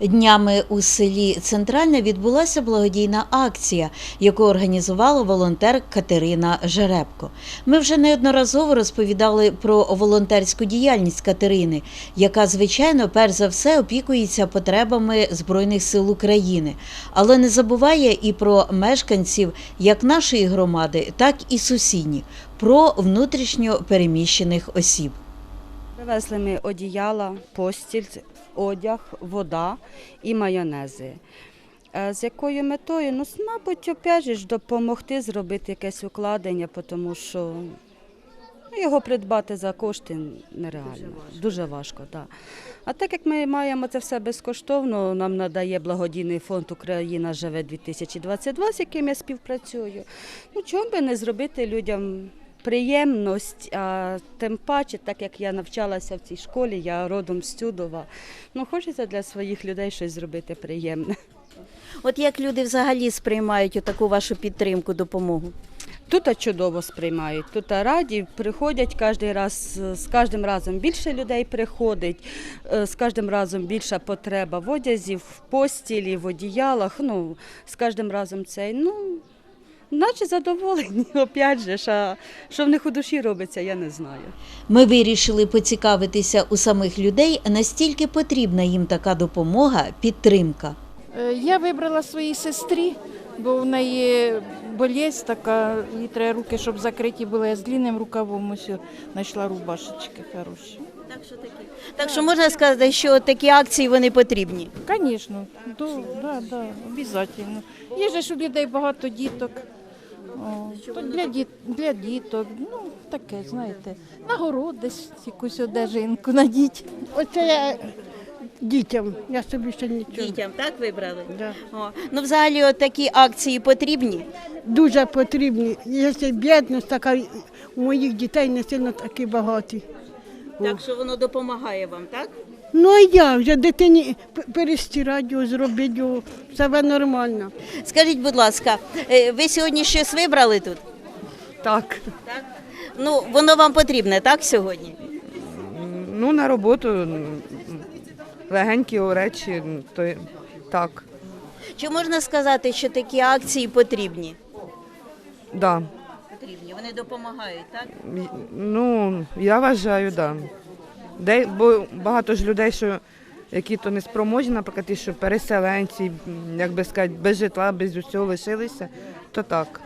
Днями у селі Центральне відбулася благодійна акція, яку організувала волонтер Катерина Жеребко. Ми вже неодноразово розповідали про волонтерську діяльність Катерини, яка, звичайно, перш за все опікується потребами Збройних сил України, але не забуває і про мешканців як нашої громади, так і сусідніх, про внутрішньо переміщених осіб. Привезли ми одіяла, постіль, одяг, вода і майонези. Е, З якою метою? Ну, мабуть, опять же ж допомогти зробити якесь укладення, тому що ну, його придбати за кошти нереально. Дуже важко, так. А так як ми маємо це все безкоштовно, нам надає благодійний фонд Україна живе 2022, з яким я співпрацюю. Ну, чому би не зробити людям приємність, а тим паче, так як я навчалася в цій школі, я родом з Тюдова, ну хочеться для своїх людей щось зробити приємне. От як люди взагалі сприймають таку вашу підтримку, допомогу? Тут чудово сприймають, тут раді, приходять кожен раз, з кожним разом більше людей приходить, е, з кожним разом більша потреба в одязі, в постілі, в одіялах. Ну, з кожним разом цей, ну, наче задоволені, опять же, що в них у душі робиться, я не знаю. Ми вирішили поцікавитися у самих людей, настільки потрібна їм така допомога, підтримка. Е, Я вибрала своїй сестрі, бо в неї болезнь така, їй треба руки, щоб закриті були. Я з длинним рукавом ось знайшла рубашечки хороші. Так що такі. Так що можна сказати, що такі акції вони потрібні. Звісно, да, да, да, обов'язково. Є ж у людей багато діток. О, то для, діт, для діток, ну таке, знаєте, нагород десь якусь одежинку надіть. Оце я дітям, я собі ще нічого. Дітям так вибрали? Да. О. Ну, взагалі, от такі акції потрібні. Дуже потрібні. Якщо бідність така, у моїх дітей не сильно такі багаті. Так що воно допомагає вам, так? Ну а я вже дитині перестирати його, зробити його, все нормально. Скажіть, будь ласка, е, ви сьогодні щось вибрали тут? Так, Так. Ну, воно вам потрібне, так, сьогодні? ну на роботу легенькі речі, то так, Чи можна сказати, що такі акції потрібні? да. Потрібні, вони допомагають, так? Ну, я вважаю, да. Де, бо багато ж людей, що які то неспроможні, наприклад, ті, що переселенці, як би сказати, без житла, без усього лишилися, то так.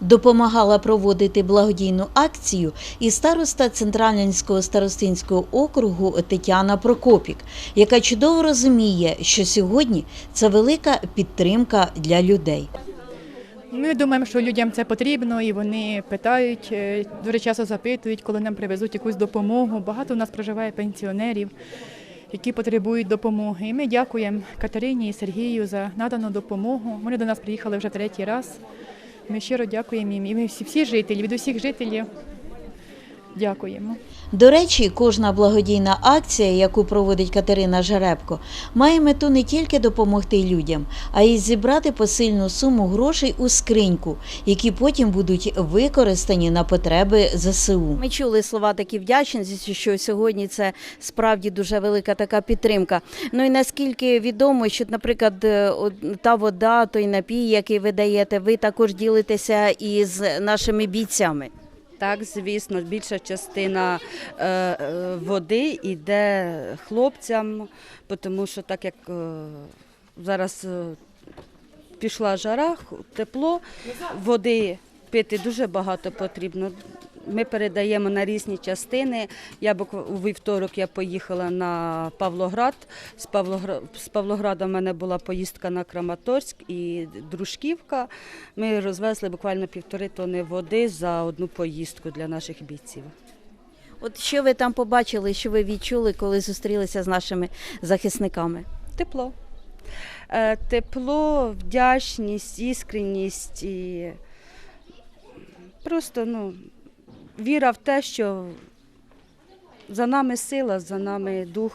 Допомагала проводити благодійну акцію і староста Центральненського старостинського округу Тетяна Прокопік, яка чудово розуміє, що сьогодні це велика підтримка для людей. Ми думаємо, що людям це потрібно, і вони питають, е, дуже часто запитують, коли нам привезуть якусь допомогу. Багато у нас проживає пенсіонерів, які потребують допомоги. І ми дякуємо Катерині і Сергію за надану допомогу. Вони до нас приїхали вже третій раз. Ми щиро дякуємо їм. І ми всі, всі жителі, від усіх жителів дякуємо. До речі, кожна благодійна акція, яку проводить Катерина Жеребко, має мету не тільки допомогти людям, а й зібрати посильну суму грошей у скриньку, які потім будуть використані на потреби ЗСУ. Ми чули слова такі вдячності, що сьогодні це справді дуже велика така підтримка. Ну і наскільки відомо, що, наприклад, е, та вода, той напій, який ви даєте, ви також ділитеся із нашими бійцями. Так, звісно, більша частина е, е, води йде хлопцям, тому що так як е, зараз пішла жара, тепло, води пити дуже багато потрібно. Ми передаємо на різні частини. Я у вівторок я поїхала на Павлоград. З, Павлогра... з Павлограда в мене була поїздка на Краматорськ і Дружківка. Ми розвезли буквально півтори тони води за одну поїздку для наших бійців. От що ви там побачили, що ви відчули, коли зустрілися з нашими захисниками? Тепло. Е, Тепло, вдячність, іскренність і просто ну, віра в те, що за нами сила, за нами дух.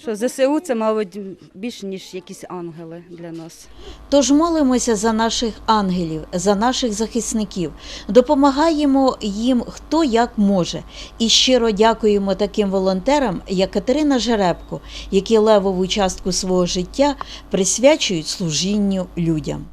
що ЗСУ це, мабуть, більше, ніж якісь ангели для нас. Тож молимося за наших ангелів, за наших захисників, допомагаємо їм хто як може. І щиро дякуємо таким волонтерам, як Катерина Жеребко, які левову частку свого життя присвячують служінню людям.